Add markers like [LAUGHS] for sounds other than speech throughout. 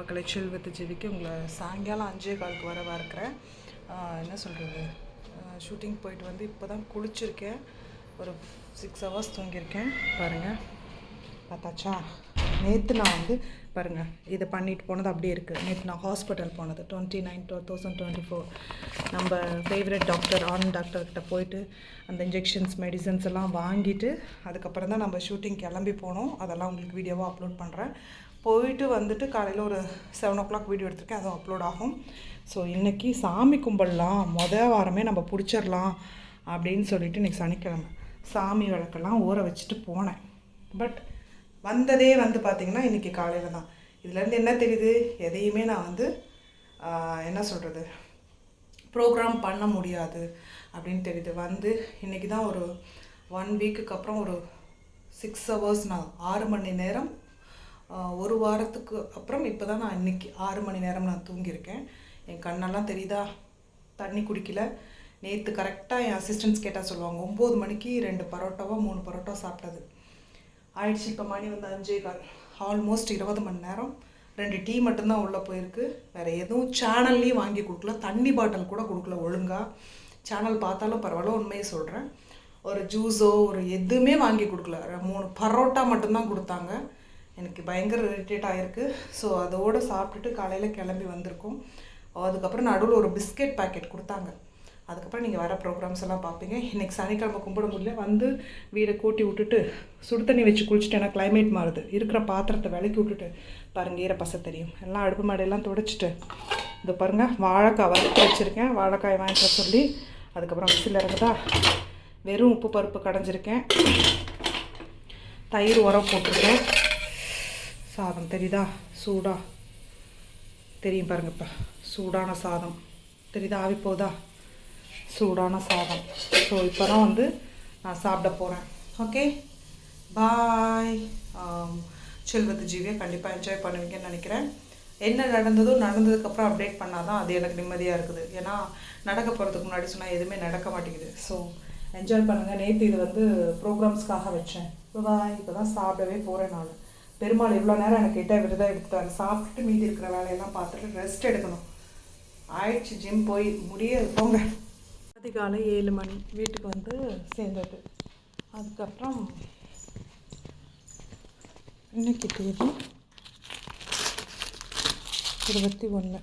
மக்களை செல்வத்து ஜெவிக்கு உங்களை சாயங்காலம் அஞ்சே காலுக்கு வர வரக்கிறேன் என்ன சொல்கிறது ஷூட்டிங் போயிட்டு வந்து இப்போ தான் குளிச்சிருக்கேன். ஒரு சிக்ஸ் ஹவர்ஸ் தூங்கியிருக்கேன். பாருங்கள் பார்த்தாச்சா? நேற்று நான் வந்து பாருங்கள் இதை பண்ணிட்டு போனது அப்படியே இருக்குது நேற்று நான் ஹாஸ்பிட்டல் போனது. Twenty nine two thousand twenty four நம்ம ஃபேவரட் டாக்டர் ஆன் டாக்டர்கிட்ட போயிட்டு அந்த இன்ஜெக்ஷன்ஸ் மெடிசன்ஸ் எல்லாம் வாங்கிட்டு அதுக்கப்புறம் தான் நம்ம ஷூட்டிங் கிளம்பி போனோம். அதெல்லாம் உங்களுக்கு வீடியோவாக அப்லோட் பண்ணுறேன் போயிட்டு வந்துட்டு காலையில் ஒரு செவன் ஓ கிளாக் வீடியோ எடுத்திருக்கேன். அதுவும் அப்லோட் ஆகும். ஸோ இன்றைக்கி சாமி கும்பிடலாம் மொதல் வாரமே நம்ம பிடிச்சிடலாம் அப்படின்னு சொல்லிட்டு இன்றைக்கி சனிக்கிழமை சாமி விளக்கெல்லாம் ஊற வச்சுட்டு போனேன். பட் வந்ததே வந்து பார்த்திங்கன்னா இன்றைக்கி காலையில் தான். இதுலேருந்து என்ன தெரியுது? எதையுமே நான் வந்து என்ன சொல்கிறது ப்ரோக்ராம் பண்ண முடியாது அப்படின்னு தெரியுது. வந்து இன்றைக்கி தான் ஒரு ஒன் வீக்குக்கு அப்புறம் ஒரு சிக்ஸ் ஹவர்ஸ் நான் ஆறு மணி நேரம் ஒரு வாரத்துக்கு அப்புறம் இப்போ தான் நான் இன்றைக்கி ஆறு மணி நேரம் நான் தூங்கியிருக்கேன். என் கண்ணெல்லாம் தெரியுதா? தண்ணி குடிக்கல. நேற்று கரெக்டாக என் அசிஸ்டன்ஸ் கேட்டால் சொல்லுவாங்க ஒம்பது மணிக்கு ரெண்டு பரோட்டாவோ மூணு பரோட்டா சாப்பிட்டது. ஆயிடுச்சு இப்போ மணி வந்து அஞ்சே கால் ஆல்மோஸ்ட் இருபது மணி நேரம். ரெண்டு டீ மட்டும்தான் உள்ளே போயிருக்கு. வேறு எதுவும் சேனல்லையும் வாங்கி கொடுக்கல. தண்ணி பாட்டில் கூட கொடுக்கல ஒழுங்காக சேனல் பார்த்தாலும் பரவாயில்ல உண்மையை சொல்கிறேன் ஒரு ஜூஸோ ஒரு எதுவுமே வாங்கி கொடுக்கல. மூணு பரோட்டா மட்டும்தான் கொடுத்தாங்க. எனக்கு பயங்கர இரிட்டேட் ஆகிருக்கு ஸோ அதோடு சாப்பிட்டுட்டு காலையில் கிளம்பி வந்திருக்கோம். அதுக்கப்புறம் நடுவில் ஒரு பிஸ்கெட் பாக்கெட் கொடுத்தாங்க. அதுக்கப்புறம் நீங்கள் வர ப்ரோக்ராம்ஸ் எல்லாம் பார்ப்பீங்க. இன்றைக்கி சனிக்கிழமை கும்பிட முடியல. வந்து வீடை கூட்டி விட்டுட்டு சுடு தண்ணி வச்சு குளிச்சுட்டு ஏன்னா கிளைமேட் மாறுது. இருக்கிற பாத்திரத்தை விளக்கி விட்டுட்டு பாருங்கள் ஈரப்பச தெரியும். எல்லாம் அடுப்பு மாடையெல்லாம் துடைச்சிட்டு இது பாருங்கள் வாழைக்காய் வறுத்து வச்சுருக்கேன். வாழைக்காய் வாங்கிட்டு சொல்லி அதுக்கப்புறம் விசில் இறங்குதா? வெறும் உப்பு பருப்பு கடைஞ்சிருக்கேன். தயிர் உரம் போட்டிருக்கேன். சாதம். தெரியுதா? சூடா. தெரியும் பாருங்கப்பா சூடான சாதம். தெரியுதா? ஆவி போதா சூடான சாதம். ஸோ இப்போ தான் வந்து நான் சாப்பிட போகிறேன் ஓகே பாய் செல்வத்து ஜீவியை கண்டிப்பாக என்ஜாய் பண்ணுவீங்கன்னு நினைக்கிறேன். என்ன நடந்ததோ நடந்ததுக்கப்புறம் அப்டேட் பண்ணால் தான் அது எனக்கு நிம்மதியாக இருக்குது. ஏன்னா நடக்க போகிறதுக்கு முன்னாடி சொன்னால் எதுவுமே நடக்க மாட்டேங்குது. ஸோ என்ஜாய் பண்ணுங்கள் நேற்று இது வந்து ப்ரோக்ராம்ஸ்க்காக வச்சேன். பாய் இப்போ தான் சாப்பிடவே போகிறேன் நான். பெருமாள் இவ்வளோ நேரம் எனக்கு கிட்ட விரதம் எடுத்துட்டாரு. சாப்பிட்டுட்டு மீதி இருக்கிற வேலையெல்லாம் பார்த்துட்டு ரெஸ்ட் எடுக்கணும். ஆயிடுச்சு ஜிம் போய் முடிய போங்க. அதிகாலை ஏழு மணி வீட்டுக்கு வந்து சேர்ந்தது. அதுக்கப்புறம் இன்னைக்கு தேதி இருபத்தி ஒன்று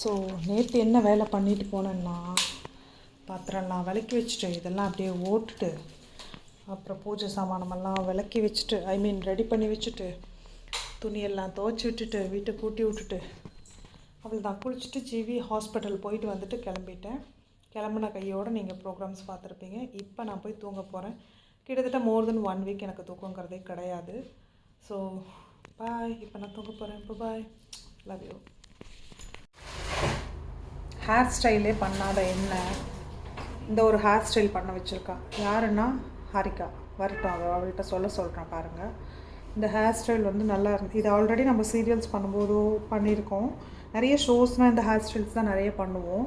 ஸோ நேற்று என்ன வேலை பண்ணிட்டு போனேன்னா பாத்திரம்லாம் விளக்கி வச்சுட்டு இதெல்லாம் அப்படியே ஓட்டுட்டு அப்புறம் பூஜை சாமானமெல்லாம் விளக்கி வச்சுட்டு ஐ மீன் ரெடி பண்ணி வச்சுட்டு துணியெல்லாம் துவைச்சி விட்டுட்டு வீட்டை கூட்டி விட்டுட்டு அவ்வளோதான் குளிச்சுட்டு ஜிவி ஹாஸ்பிட்டல் போயிட்டு வந்துட்டு கிளம்பிட்டேன். கிளம்புன கையோடு நீங்கள் ப்ரோக்ராம்ஸ் பார்த்துருப்பீங்க. இப்போ நான் போய் தூங்க போகிறேன் கிட்டத்தட்ட மோர் தென் ஒன் வீக் எனக்கு தூக்கங்கிறதே கிடையாது. ஸோ பாய் இப்போ நான் தூங்க போகிறேன் இப்போ பாய் லவ் யூ ஹேர் ஸ்டைலே பண்ணாத என்ன? இந்த ஒரு ஹேர் ஸ்டைல் பண்ண வச்சுருக்கா. யாருன்னா ஹரிகா வரட்டும் அதை அவள்கிட்ட சொல்ல சொல்கிறேன் பாருங்கள் இந்த ஹேர் ஸ்டைல் வந்து நல்லா இருந்து இது ஆல்ரெடி நம்ம சீரியல்ஸ் பண்ணும்போதோ பண்ணியிருக்கோம். நிறைய ஷோஸ்னால் இந்த ஹேர் ஸ்டைல்ஸ் தான் நிறைய பண்ணுவோம்.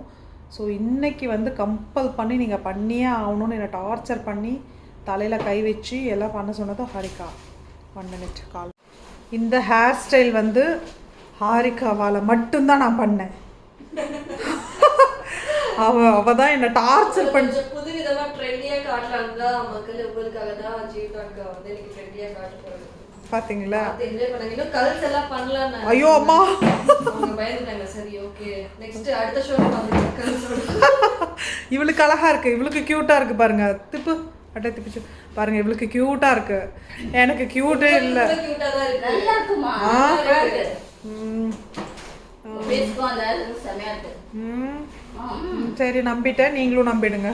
ஸோ இன்றைக்கி வந்து கம்பல் பண்ணி நீங்கள் பண்ணியே ஆகணும்னு என்னை டார்ச்சர் பண்ணி தலையில் கை வச்சு எல்லாம் பண்ண சொன்னதும் ஹரிகா. ஒன் மினிட் கால் இந்த ஹேர் ஸ்டைல் வந்து ஹாரிகாவால் மட்டும்தான் நான் பண்ணேன். அவ அவ தான் என்னை டார்ச்சர் பண்ணி கொஞ்சம் புதுவிதமா ட்ரெண்டியா காட்டுறாங்க மக்கள் உங்களுக்காக தான் ஜீவிதாக்கா வந்து எனக்கு ட்ரெண்டியா காட்ட போறாங்க. பார்த்தீங்களா பார்த்து என்ஜாய் பண்ணுங்க. இன்னும் கல்ஸ் எல்லாம் பண்ணலாம் ஐயோ அம்மா. பயந்துட்டாங்க. சரி ஓகே நெக்ஸ்ட் அடுத்த ஷோ இவளுக்கு அழகா இருக்கு. இவளுக்கு க்யூட்டா இருக்கு பாருங்க. திப்பு. அட்டை திப்பிச்சு. பாருங்க இவளுக்கு க்யூட்டா இருக்கு. எனக்கு க்யூட்டே இல்லை. ஆ. சரி நம்பிட்டேன். நீங்களும் நம்பிடுங்க.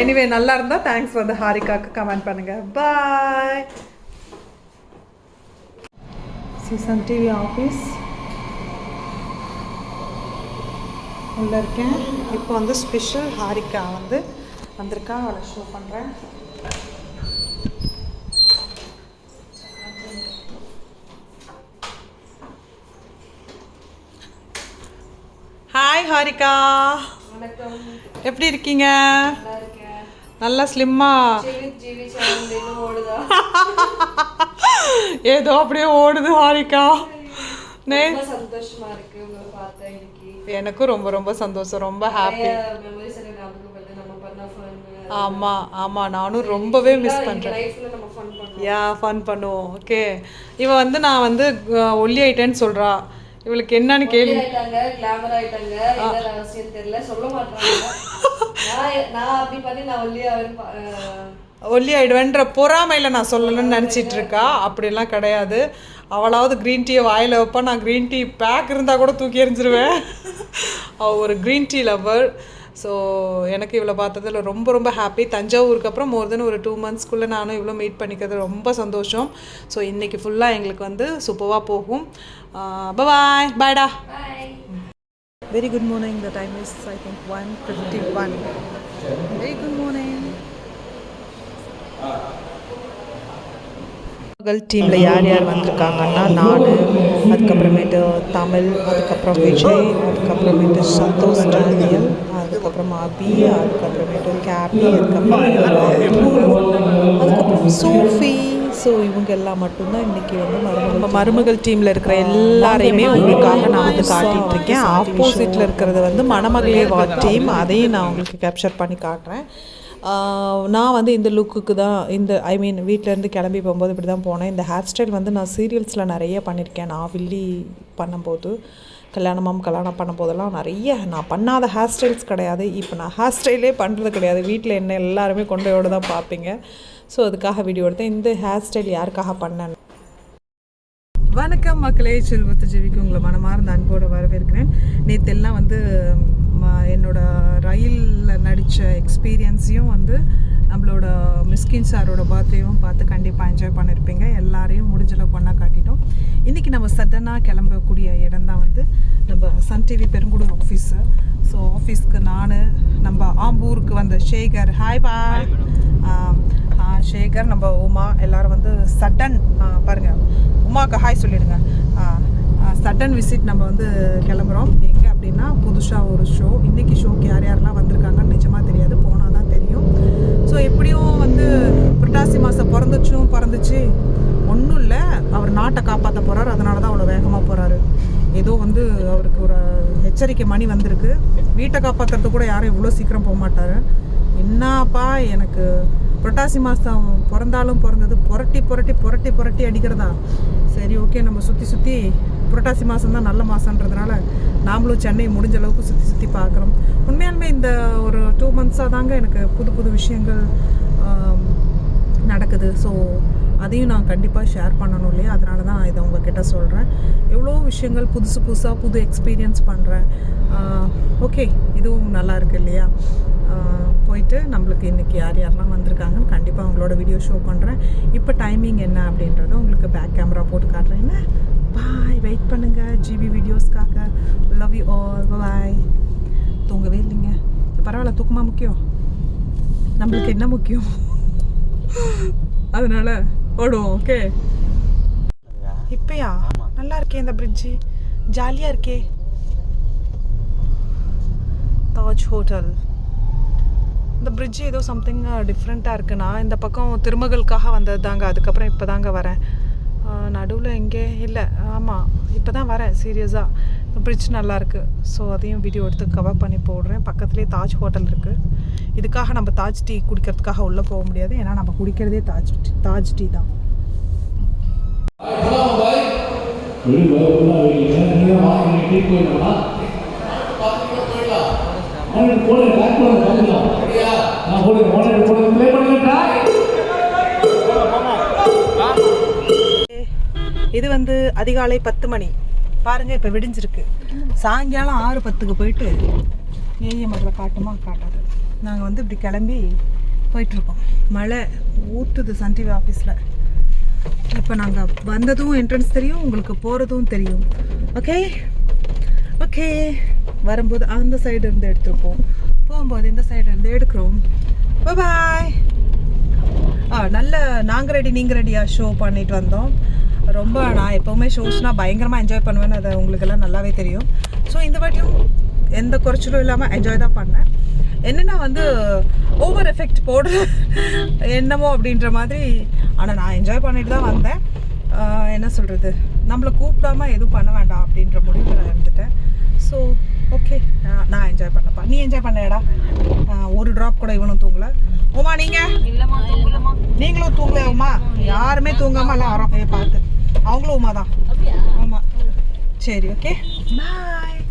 எனிவே நல்லா இருந்தால் தேங்க்ஸ் வந்து ஹாரிகாவுக்கு கமெண்ட் பண்ணுங்க. பாய் சீசன் டிவி ஆஃபீஸ் உள்ள இருக்கேன். இப்போ வந்து ஸ்பெஷல் ஹாரிகா வந்து வந்திருக்கா. அவளை ஷோ பண்ணுறேன் ஹாய் ஹாரிகா எப்படி இருக்கீங்க? நல்லா ஸ்லிம்மா [LAUGHS] ஏதோ அப்படியே ஓடுது ஹாரிகா நே சந்தோஷமா இருக்கு உங்களை பார்த்தேன் இன்னைக்கு. எனக்கும் ரொம்ப ரொம்ப சந்தோஷம். ரொம்ப ஹாப்பி மெமரிஸ் எனக்கு ஞாபகம் வருது. நம்ம பண்ண ஃபன் ஆமாம் ஆமாம் நானும் ரொம்பவே மிஸ் பண்ணுறேன் யா ஃபன் பண்ணுவோம். ஓகே இவ வந்து நான் வந்து ஒல்லி ஆயிட்டேன்னு சொல்கிறா இவளுக்கு என்னன்னு கேள்வி. ஆயிட்டாங்க கிளாமர் ஆயிட்டாங்க என்ன ரகசியம் தெரியல சொல்ல மாட்டாங்க நான் நான் அப்படி பண்ணி நான் ஒல்லியாவேன்னு பா- அஹ் ஒல்லி ஆயிடுவேன்ற பொறாமையில் நான் சொல்லணும்னு நினச்சிட்டு இருக்கா? அப்படிலாம் கிடையாது. அவளாவது க்ரீன் டீயை வாயில் வைப்பா. நான் க்ரீன் டீ பேக் இருந்தால் கூட தூக்கி எறிஞ்சிருவேன். அவள் ஒரு க்ரீன் டீ லவர் ஸோ எனக்கு இவளை பார்த்ததுல ரொம்ப ரொம்ப ஹாப்பி தஞ்சாவூருக்கு அப்புறம் மோர் தென் ஒரு டூ மந்த்ஸ்க்குள்ளே நானும் இவ்வளோ மீட் பண்ணிக்கிறது ரொம்ப சந்தோஷம். ஸோ இன்றைக்கி ஃபுல்லாக எங்களுக்கு வந்து சூப்பராக போகும். பாய் பாய்டா Bye. Very good morning. The time is I think 1:51. Very good morning. மகள் டீமில் யார் யார் வந்திருக்காங்கன்னா நான் அதுக்கப்புறமேட்டு தமிழ் அதுக்கப்புறம் விஜய் அதுக்கப்புறமேட்டு சந்தோஷ் டேனியல் அதுக்கப்புறம் அபி அதுக்கப்புறமேட்டு கேபி அதுக்கப்புறம் அதுக்கப்புறம் சோஃபி ஸோ இவங்க எல்லாம் மட்டும்தான் இன்னைக்கு வந்து மருமகள் மருமகள் டீமில் இருக்கிற எல்லாரையுமே உங்களுக்காக நான் வந்து காட்டிட்டு இருக்கேன். ஆப்போசிட்டில் இருக்கிறது வந்து மணமகளே வா டீம் அதையும் நான் உங்களுக்கு கேப்சர் பண்ணி காட்டுறேன். நான் வந்து இந்த லுக்குக்கு தான் இந்த ஐ மீன் வீட்டிலேருந்து கிளம்பி போகும்போது இப்படி தான் போனேன். இந்த ஹேர் ஸ்டைல் வந்து நான் சீரியல்ஸில் நிறைய பண்ணியிருக்கேன் நான் வில்லி பண்ணும்போது கல்யாணமாம் கல்யாணம் பண்ணும்போதெல்லாம் நிறைய நான் பண்ணாத ஹேர் ஸ்டைல்ஸ் கிடையாது. இப்போ நான் ஹேர் ஸ்டைலே பண்ணுறது கிடையாது. வீட்டில் என்ன எல்லாருமே கொண்டையோடு தான் பார்ப்பீங்க. ஸோ அதுக்காக வீடியோ எடுத்தேன். இந்த ஹேர் ஸ்டைல் யாருக்காக பண்ணேன்? வணக்கம் மக்களே செல்வத்து ஜெவிக்கு உங்களை மனமார்ந்த அன்போடு வரவேற்கிறேன். நேற்றெல்லாம் வந்து ம- என்னோட ரயிலில் நடித்த எக்ஸ்பீரியன்ஸையும் வந்து நம்மளோட மிஸ்கின் சாரோட பர்த்டேவும் பார்த்து கண்டிப்பாக என்ஜாய் பண்ணியிருப்பீங்க எல்லாரையும் முடிஞ்சளவு பொண்ணா காட்டிட்டோம். இன்றைக்கி நம்ம சடனாக கிளம்பக்கூடிய இடம் தான் வந்து நம்ம Sun TV Perungudi office so ஆஃபீஸ்க்கு நான் நம்ம ஆம்பூருக்கு வந்த ஷேகர் ஹாய் பா சேகர் நம்ம உமா எல்லாரும் வந்து சட்டன் பாருங்க. உமாக்கு ஹாய் சொல்லிடுங்க. சட்டன் விசிட் நம்ம வந்து கிளம்புறோம். எங்கே அப்படின்னா புதுசாக ஒரு ஷோ இன்னைக்கு ஷோக்கு யார் யாரெல்லாம் வந்திருக்காங்கன்னு நிஜமாக தெரியாது. போனால் தான் தெரியும். ஸோ எப்படியும் வந்து புரட்டாசி மாதம் பிறந்துச்சும் பிறந்துச்சு. ஒன்றும் இல்லை. அவர் நாட்டை காப்பாற்ற போகிறார் அதனால தான் அவ்வளோ வேகமாக போகிறாரு ஏதோ வந்து அவருக்கு ஒரு எச்சரிக்கை மணி வந்திருக்கு. வீட்டை காப்பாற்றுறது கூட யாரும் இவ்வளோ சீக்கிரம் போக மாட்டார். என்னப்பா எனக்கு புரட்டாசி மாதம் பிறந்தாலும் பிறந்தது புரட்டி புரட்டி புரட்டி புரட்டி அடிக்கிறதா? சரி ஓகே நம்ம சுற்றி சுற்றி புரட்டாசி மாதம் தான் நல்ல மாதன்றதுனால நாமளும் சென்னை முடிஞ்ச அளவுக்கு சுற்றி சுற்றி பார்க்குறோம். உண்மையாலுமே இந்த ஒரு டூ மந்த்ஸாக தாங்க எனக்கு புது புது விஷயங்கள் நடக்குது. ஸோ அதையும் நான் கண்டிப்பாக ஷேர் பண்ணணும் இல்லையா? அதனால தான் நான் இதை உங்ககிட்ட சொல்கிறேன் எவ்வளோ விஷயங்கள் புதுசு புதுசாக புது எக்ஸ்பீரியன்ஸ் பண்ணுறேன் ஓகே இதுவும் நல்லா இருக்கு இல்லையா? போயிட்டு நம்மளுக்கு இன்றைக்கி யார் யாரெல்லாம் வந்திருக்காங்கன்னு கண்டிப்பாக அவங்களோட வீடியோ ஷோ பண்ணுறேன் இப்போ டைமிங் என்ன அப்படின்றத உங்களுக்கு பேக் கேமரா போட்டு காட்டுறேன். என்ன? பாய் வெயிட் பண்ணுங்கள் ஜிபி வீடியோஸ்க்காக லவ் யூ ஆல் பாய் தூங்கவே இல்லைங்க. பரவாயில்ல தூக்கமா முக்கியம். நம்மளுக்கு என்ன முக்கியம்? அதனால ஓடுவோம் ஓகே இப்பயா? நல்லா இருக்கே இந்த பிரிட்ஜு ஜாலியாக இருக்கே. தாஜ் ஹோட்டல் இந்த பிரிட்ஜ் ஏதோ சம்திங் டிஃப்ரெண்ட்டாக இருக்குண்ணா இந்த பக்கம் திருமகளுக்காக வந்தது தாங்க அதுக்கப்புறம் இப்போ தாங்க வரேன் நடுவில் எங்கே இல்லை. ஆமாம் இப்போ தான் வரேன் சீரியஸாக இந்த பிரிட்ஜ் நல்லாயிருக்கு ஸோ அதையும் வீடியோ எடுத்து கவர் பண்ணி போடுறேன். பக்கத்துலேயே தாஜ் ஹோட்டல் இருக்குது இதுக்காக நம்ம தாஜ் டீ குடிக்கிறதுக்காக உள்ளே போக முடியாது. ஏன்னா நம்ம குடிக்கிறதே தாஜ் டீ தாஜ் டீ தான். இது வந்து அதிகாலை பத்து மணி. பாருங்க இப்போ விடிஞ்சிருக்கு. சாயங்காலம் ஆறு பத்துக்கு போயிட்டு ஏஎம் அதில் காட்டுமா காட்டாது. நாங்கள் வந்து இப்படி கிளம்பி போயிட்டுருக்கோம். மழை ஊற்றுது சன் டிவி ஆஃபீஸில் இப்போ நாங்கள் வந்ததும் என்ட்ரன்ஸ் தெரியும் உங்களுக்கு போகிறதும் தெரியும். ஓகே ஓகே வரும்போது அந்த சைடு இருந்து எடுத்துருப்போம் போகும்போது இந்த சைடு இருந்து எடுக்கிறோம். பாய் ஆ நல்ல நாங்கள் ரெடி நீங்கள் ரெடியாக ஷோ பண்ணிட்டு வந்தோம். ரொம்ப நான் எப்போவுமே ஷோஸ்னால் பயங்கரமாக என்ஜாய் பண்ணுவேன்னு அது உங்களுக்கெல்லாம் நல்லாவே தெரியும். ஸோ இந்த வாட்டியும் எந்த குறைச்சலும் இல்லாமல் என்ஜாய் தான் பண்ணேன். என்னென்னா வந்து ஓவர் எஃபெக்ட் போடு என்னமோ அப்படின்ற மாதிரி. ஆனால் நான் என்ஜாய் பண்ணிட்டு தான் வந்தேன். என்ன சொல்கிறது நம்மளை கூப்பிடாம எதுவும் பண்ண வேண்டாம் அப்படின்ற முடிவில் நான் இருந்துட்டேன். ஸோ ஓகே நான் என்ஜாய் பண்ணப்பா. நீ என்ஜாய் பண்ணடா ஒரு ட்ராப் கூட இவனும் தூங்கல. உமா நீங்க? நீங்களும் தூங்கல உமா? யாருமே தூங்காம எல்லாம் ஏ பார்த்து. அவங்களும் உமா தான் ஆமாம் சரி ஓகே பாய்